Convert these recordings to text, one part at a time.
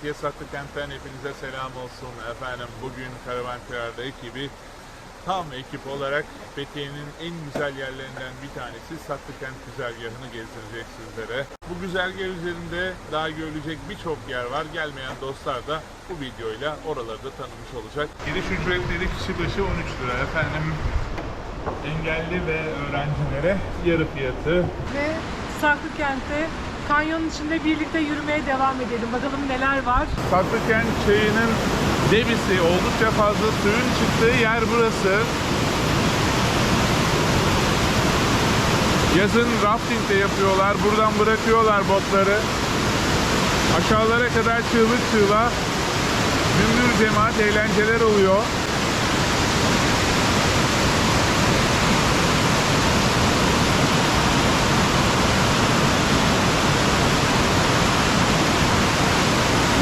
Fethiye Saklı Kent'ten hepinize selam olsun. Efendim bugün Karavan Kırar'da ekibi tam ekip olarak Fethiye'nin en güzel yerlerinden bir tanesi Saklı Kent güzergahını gezdirecek sizlere. Bu güzergah üzerinde daha görülecek birçok yer var. Gelmeyen dostlar da bu videoyla oraları da tanımış olacak. Giriş ücretleri kişi başı 13 lira efendim. Engelli ve öğrencilere yarı fiyatı Ve Saklı Kent'te kanyonun içinde birlikte yürümeye devam edelim. Bakalım neler var. Saklıkent çayının debisi oldukça fazla suyun çıktığı yer burası. Yazın rafting de yapıyorlar. Buradan bırakıyorlar botları. Aşağılara kadar çığlık çığlığa gümbür cemaat eğlenceler oluyor.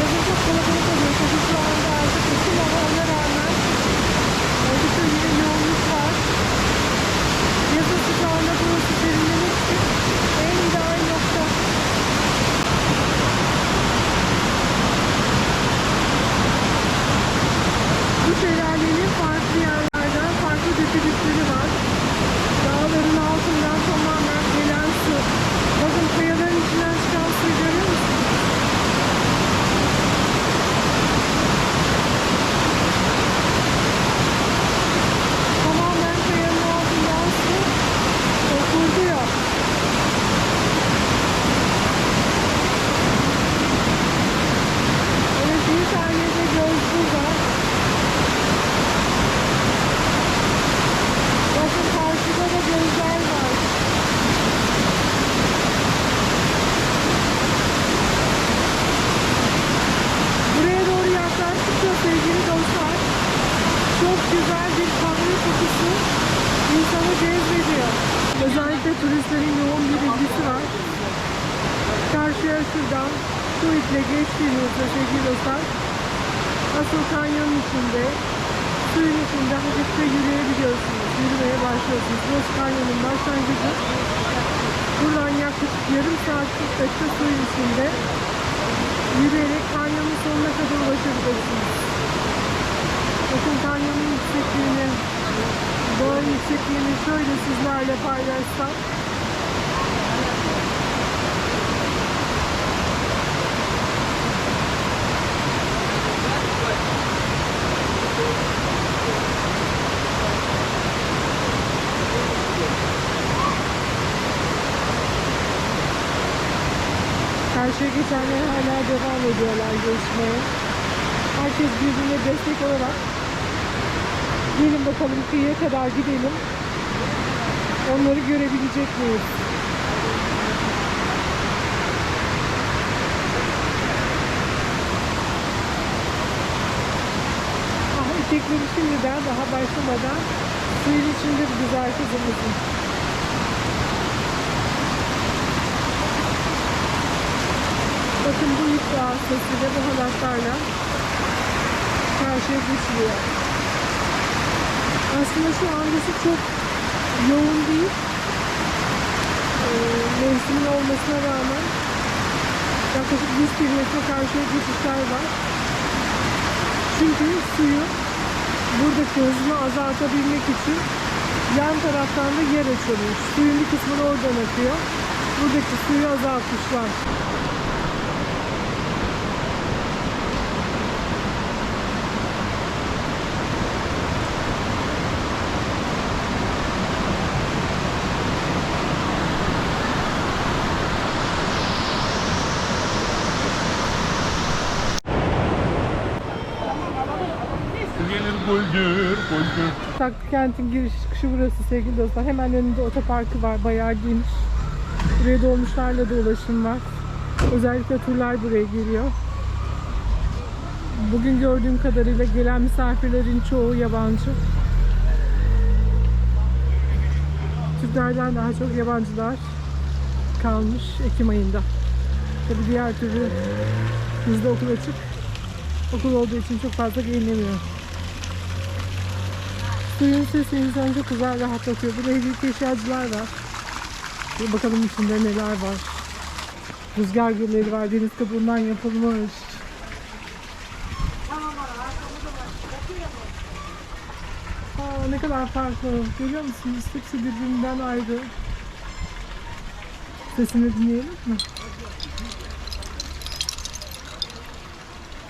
Yazın çok kalabalık oluyor. Tabii şu anda artık Ekim ama ona rağmen oldukça yine yoğunluk var. Yazın sıcağında burası serinlemek için en ideal nokta. Bu şelalenin farklı yerlerden farklı dökülüşleri var. Dağların altından tamamen gelen su. Bakın kayaların içinden çıkan suyu görüyor musunuz? Tamamen kayanın altından su okulduyor. Evet bir tane de gözlü var. Bakın karşıda da gözler var. Buraya doğru yaklaştıkça sevgili dostlar çok güzel bir kahve kokusu insanı cezbediyor. Özellikle turistlerin yoğun bir ilgisi var. Karşıya şuradan su iple geçtiğinizde sevgili dostlar asıl kanyonun içinde suyun içinde hafifçe yürüyebiliyorsunuz. Yürümeye başlıyorsunuz. Burası kanyonun başlangıcı. Buradan yaklaşık yarım saat 40 dakika suyun içinde yürüyerek kanyonun sonuna kadar ulaşabilirsiniz. Bakın kanyonun yüksekliğini, doğanın yüksekliğini şöyle sizlerle paylaşsam. Karşıya geçenler hala devam ediyorlar geçmeye. Herkes birbirine destek olarak gelin bakalım kıyıya kadar gidelim. Onları görebilecek miyiz? Ah etekleri şimdiden daha başlamadan suyun içinde bir güzel kızımızın. Bakın bu ip vasıtasıyla bu halatlarla karşıya geçiliyor. Aslında şu andası çok yoğun değil. Ee, mevsimin olmasına rağmen yaklaşık 100 kilometre karşıya geçişler var. Çünkü suyu buradaki hızını azaltabilmek için yan taraftan da yer açılmış. Suyun bir kısmı da oradan akıyor. Buradaki suyu azaltmışlar. Saklı kentin giriş çıkışı burası sevgili dostlar. Hemen önünde otoparkı var. Bayağı geniş. Buraya dolmuşlarla da ulaşım var. Özellikle turlar buraya geliyor. Bugün gördüğüm kadarıyla gelen misafirlerin çoğu yabancı. Türklerden daha çok yabancılar kalmış Ekim ayında. Tabi diğer türlü bizde okul açık. Okul olduğu için çok fazla gelinemiyor. Suyun sesi insanı çok güzel rahatlatıyor. Burada hediyelik eşyacılar var. Bir bakalım içinde neler var. Rüzgar gülleri var. Deniz kabuğundan yapılmış. Aa, ne kadar farklı. Görüyor musunuz? Hepsi birbirinden ayrı. Sesini dinleyelim mi?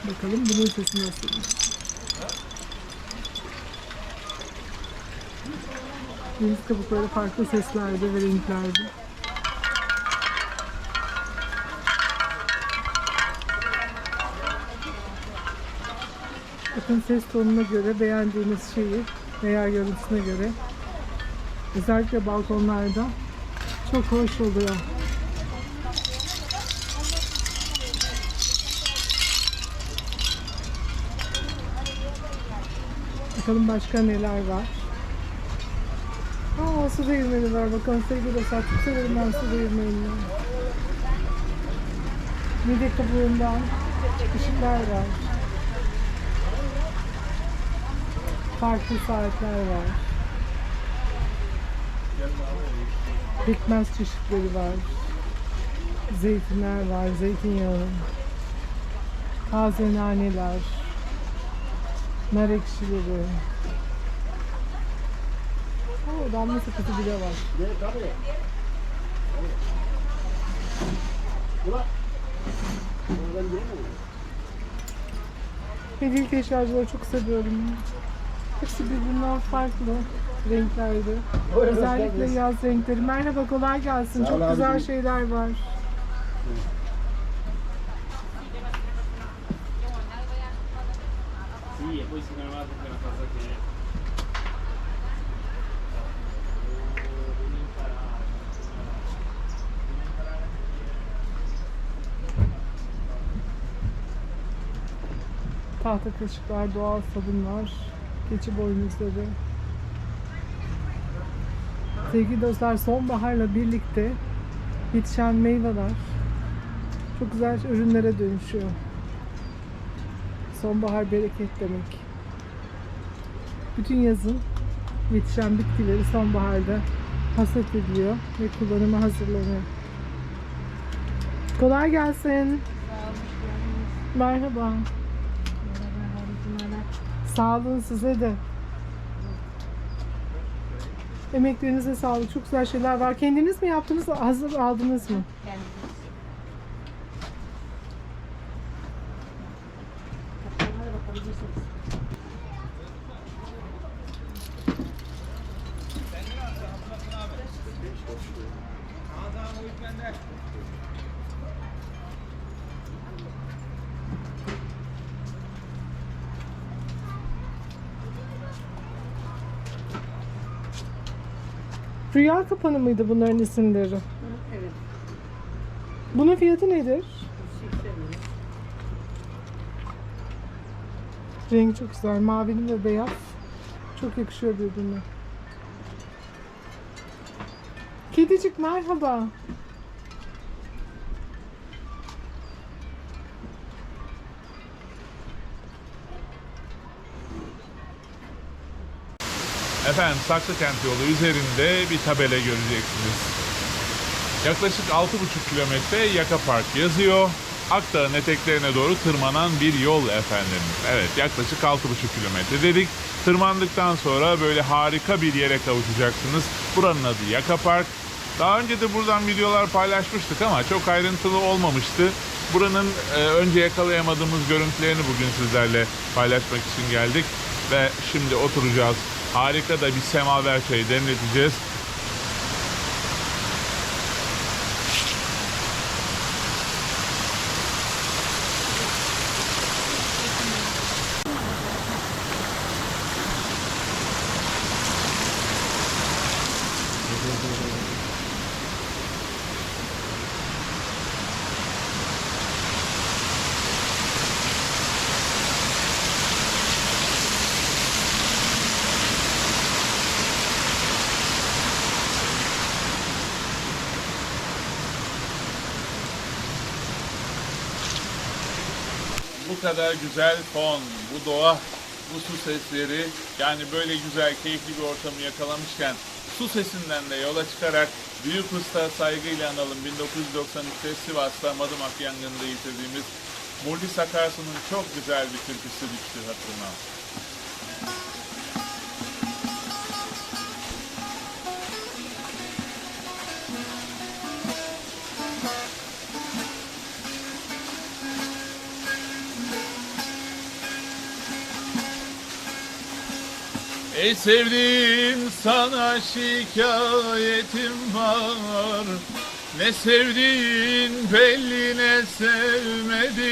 Bakalım bunun sesi nasıl? Deniz kabukları farklı seslerde ve renklerde. Bakın ses tonuna göre beğendiğiniz şeyi veya görüntüsüne göre özellikle balkonlarda çok hoş oluyor. Bakalım başka neler var. Aa su değirmeni var. Bakın sevgili dostlar çok severim ben su değirmenini. Mide kabuğundan ışıklar var. Farklı saatler var. Pekmez çeşitleri var. Zeytinler var, zeytinyağı. Taze naneler. Nar ekşileri. Damla sepeti bile var. Hediyelik eşyacıları çok seviyorum. Hepsi birbirinden farklı renklerde. Özellikle yaz renkleri. Merhaba kolay gelsin. Çok güzel şeyler var. Sì, Tahta kaşıklar, doğal sabunlar, keçi boynuzları. Sevgili dostlar sonbaharla birlikte yetişen meyveler çok güzel ürünlere dönüşüyor. Sonbahar bereket demek. Bütün yazın yetişen bitkileri sonbaharda hasat ediliyor ve kullanıma hazırlanıyor. Kolay gelsin. Merhaba. Sağ olun size de. Emeklerinize sağlık. Çok güzel şeyler var. Kendiniz mi yaptınız, hazır aldınız mı? Rüya kapanı mıydı bunların isimleri? Evet. Bunun fiyatı nedir? Rengi çok güzel. Mavili ve beyaz. Çok yakışıyor birbirine. Kedicik merhaba. Efendim Saklıkent yolu üzerinde bir tabela göreceksiniz. Yaklaşık 6,5 kilometre Yaka Park yazıyor. Akdağ'ın eteklerine doğru tırmanan bir yol efendim. Evet yaklaşık 6,5 kilometre dedik. Tırmandıktan sonra böyle harika bir yere kavuşacaksınız. Buranın adı Yaka Park. Daha önce de buradan videolar paylaşmıştık ama çok ayrıntılı olmamıştı. Buranın e, önce yakalayamadığımız görüntülerini bugün sizlerle paylaşmak için geldik. Ve şimdi oturacağız. Harika da bir semaver çayı demleteceğiz. Bu kadar güzel fon, bu doğa, bu su sesleri yani böyle güzel, keyifli bir ortamı yakalamışken su sesinden de yola çıkarak Büyük Usta saygıyla analım 1993'te Sivas'ta Madımak yangında yitirdiğimiz Muhlis Akarsu'nun çok güzel bir türküsü düştü hatırıma. Ey sevdiğim sana şikayetim var. Ne sevdiğin belli ne sevmedin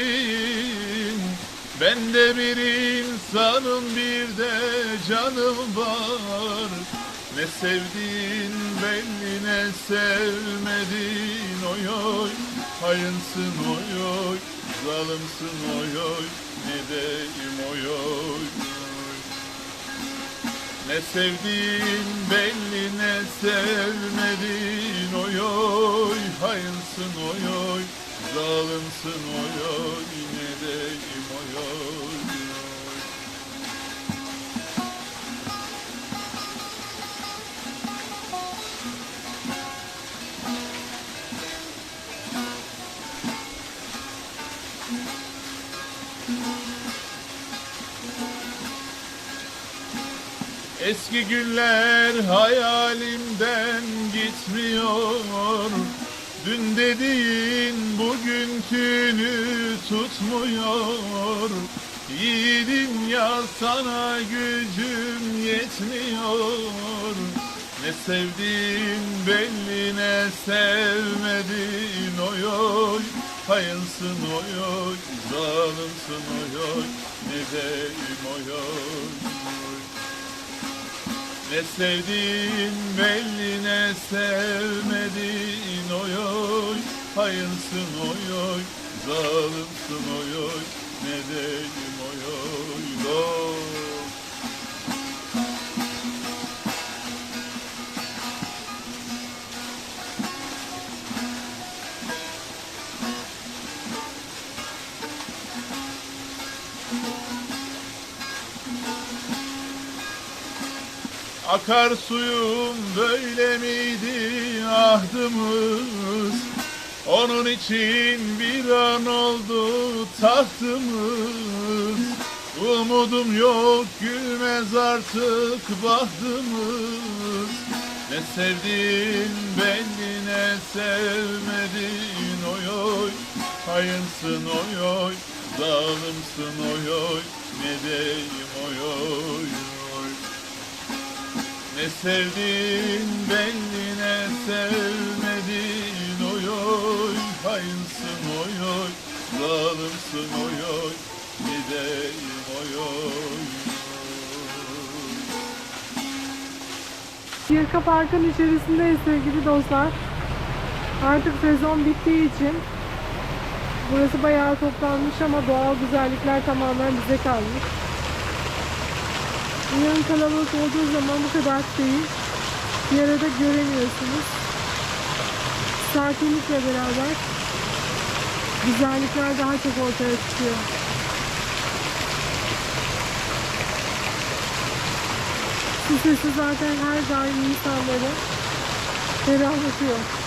Ben de bir insanım bir de canım var. Ne sevdiğin belli ne sevmedin Oy oy hayınsın oy oy Zalımsın oy oy Ne deyim oy oy ne sevdiğin belli ne sevmedin. Oy oy Hayınsın oy oy. Zalimsin oy oy. Ne deyim oy oy Eski günler hayalimden gitmiyor. Dün dediğin bugünkünü tutmuyor. Yiğidim ya sana gücüm yetmiyor. Ne sevdiğin belli ne sevmedin oy oy Hayınsın oy oy zalimsin oy oy Ne deyim oy oy ne sevdiğin belli ne sevmedin. Oy oy Hayırsın oy oy. Zalimsin oy oy. Ne deyim oy oy. Oy Akar suyum böyle miydi ahdımız? Onun için bir an oldu tahtımız. Umudum yok gülmez artık bahtımız. Ne sevdin belli ne sevmedin oy oy. Hayınsın oy oy zalimsin oy oy. Ne deyim oy oy ne sevdin belli ne sevmedin oy oy Hayınsın oy oy zalimsin oy oy Gideyim oy oy Yırka Park'ın içerisindeyiz sevgili dostlar. Artık sezon bittiği için burası bayağı toplanmış ama doğal güzellikler tamamen bize kalmış. İnanın kalabalık olduğu zaman bu kadar şeyi bir arada göremiyorsunuz. Sakinlikle beraber güzellikler daha çok ortaya çıkıyor. Su sesi zaten her daim insanları ferahlatıyor.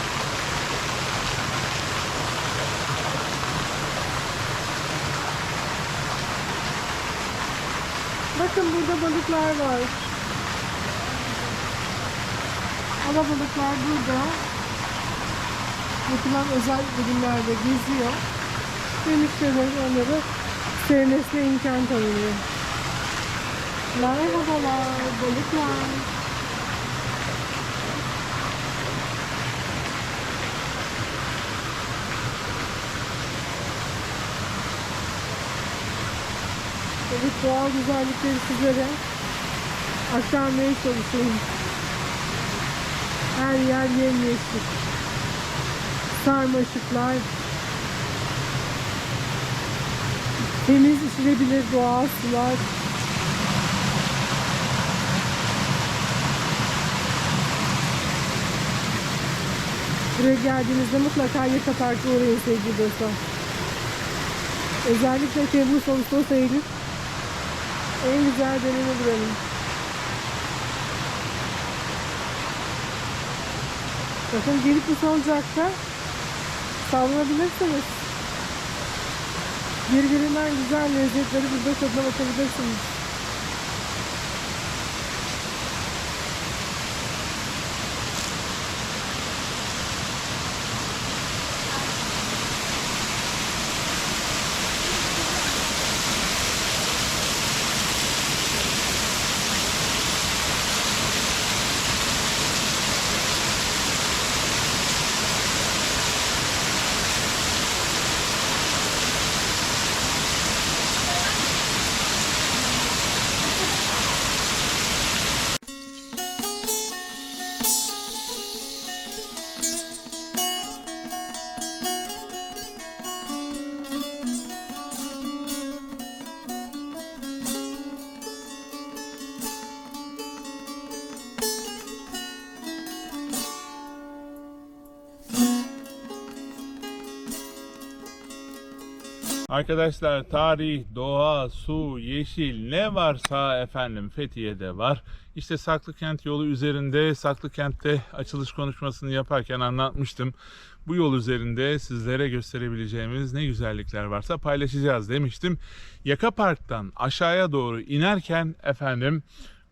Bakın burada balıklar var. Alabalıklar burada yapılan özel bölümlerde geziyor. Ve müşterilerin onları sevmesine imkan tanınıyor. Merhabalar balıklar. Doğal güzellikleri sizlere aktarmaya çalışıyorum. Her yer yemyeşil. Sarmaşıklar. Temiz içilebilir doğal sular. Buraya geldiğinizde mutlaka Yaka Park'a uğrayın sevgili dostlar. Özellikle Temmuz, Ağustos, Eylül en güzel dönemi buranın. Bakın gelip bu solcakta sallanabilirsiniz. Birbirinden güzel lezzetleri burada tadına bakabilirsiniz. Arkadaşlar tarih, doğa, su, yeşil ne varsa efendim Fethiye'de var. İşte Saklıkent yolu üzerinde Saklıkent'te açılış konuşmasını yaparken anlatmıştım. Bu yol üzerinde sizlere gösterebileceğimiz ne güzellikler varsa paylaşacağız demiştim. Yaka Park'tan aşağıya doğru inerken efendim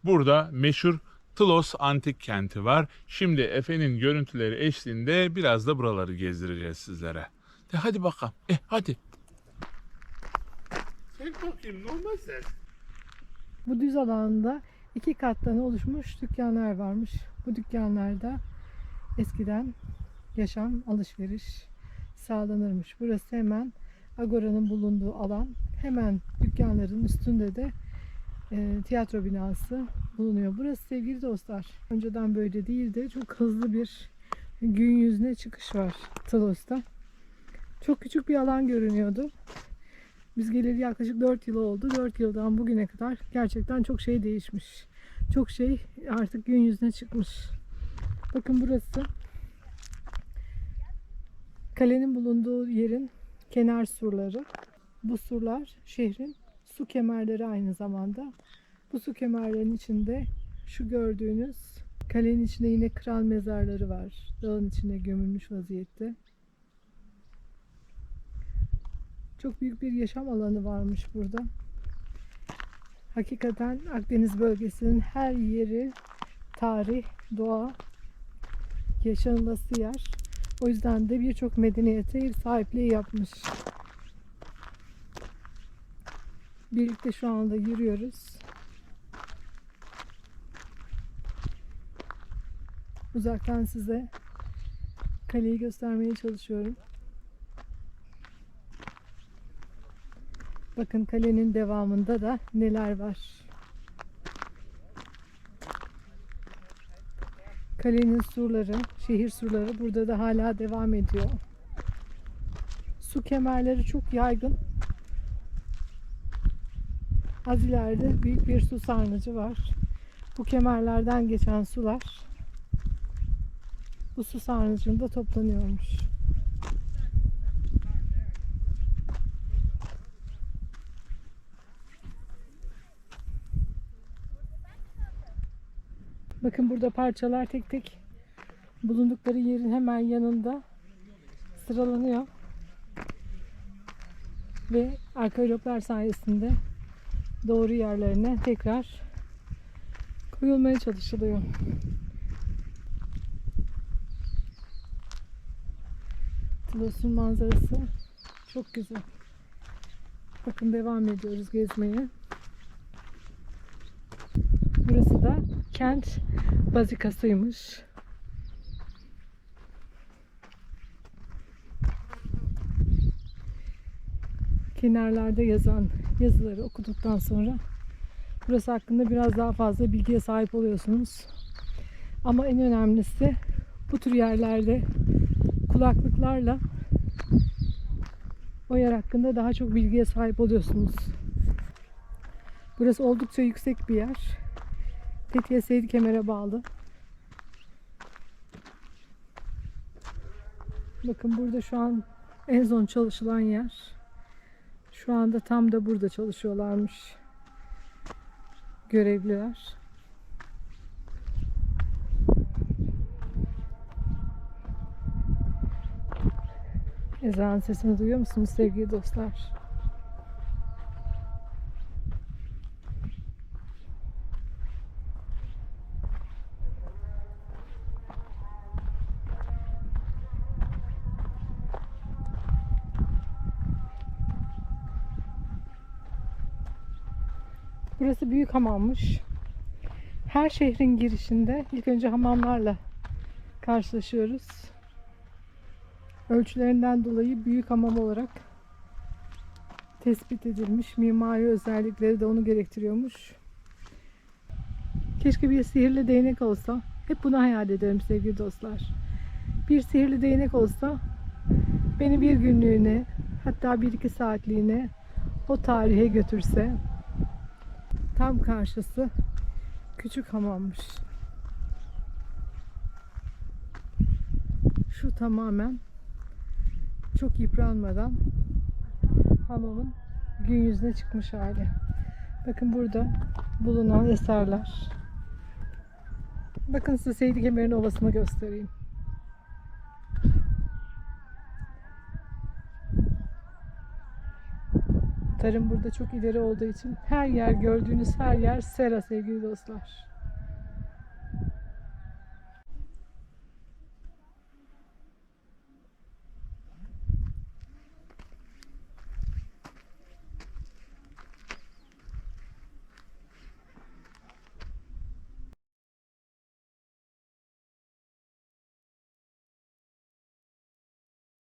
burada meşhur Tlos Antik Kenti var. Şimdi Efe'nin görüntüleri eşliğinde biraz da buraları gezdireceğiz sizlere. De hadi bakalım. Eh hadi. Sen bakayım normal ses. Bu düz alanda iki kattan oluşmuş dükkanlar varmış. Bu dükkanlarda eskiden yaşam, alışveriş sağlanırmış. Burası hemen Agora'nın bulunduğu alan. Hemen dükkanların üstünde de e, tiyatro binası bulunuyor. Burası sevgili dostlar. Önceden böyle değildi. Çok hızlı bir gün yüzüne çıkış var Tılos'ta. Çok küçük bir alan görünüyordu. Biz geleli yaklaşık 4 yıl oldu. 4 yıldan bugüne kadar gerçekten çok şey değişmiş. Çok şey artık gün yüzüne çıkmış. Bakın burası kalenin bulunduğu yerin kenar surları. Bu surlar şehrin su kemerleri aynı zamanda. Bu su kemerlerinin içinde şu gördüğünüz kalenin içinde yine kral mezarları var. Dağın içine gömülmüş vaziyette. Çok büyük bir yaşam alanı varmış burada. Hakikaten Akdeniz bölgesinin her yeri tarih, doğa, yaşanılası yer. O yüzden de birçok medeniyete ev sahipliği yapmış. Birlikte şu anda yürüyoruz. Uzaktan size kaleyi göstermeye çalışıyorum. Bakın kalenin devamında da neler var. Kalenin surları, şehir surları burada da hala devam ediyor. Su kemerleri çok yaygın. Az ileride büyük bir su sarnıcı var. Bu kemerlerden geçen sular bu su sarnıcında toplanıyormuş. Bakın burada parçalar tek tek bulundukları yerin hemen yanında sıralanıyor. Ve arkeologlar sayesinde doğru yerlerine tekrar koyulmaya çalışılıyor. Tulos'un manzarası çok güzel. Bakın devam ediyoruz gezmeye. Burası da kent bazikasıymış. Kenarlarda yazan yazıları okuduktan sonra burası hakkında biraz daha fazla bilgiye sahip oluyorsunuz. Ama en önemlisi bu tür yerlerde kulaklıklarla o yer hakkında daha çok bilgiye sahip oluyorsunuz. Burası oldukça yüksek bir yer. Fethiye Seyit Kemer'e bağlı. Bakın burada şu an en son çalışılan yer. Şu anda tam da burada çalışıyorlarmış görevliler. Ezan sesini duyuyor musunuz sevgili dostlar? Büyük hamammış. Her şehrin girişinde ilk önce hamamlarla karşılaşıyoruz. Ölçülerinden dolayı büyük hamam olarak tespit edilmiş. Mimari özellikleri de onu gerektiriyormuş. Keşke bir sihirli değnek olsa. Hep bunu hayal ederim sevgili dostlar. Bir sihirli değnek olsa beni bir günlüğüne hatta bir iki saatliğine o tarihe götürse tam karşısı küçük hamammış. Şu tamamen çok yıpranmadan hamamın gün yüzüne çıkmış hali. Bakın burada bulunan eserler. Bakın size Seydi Kemer'in ovasını göstereyim. Tarım burada çok ileri olduğu için her yer gördüğünüz her yer sera sevgili dostlar.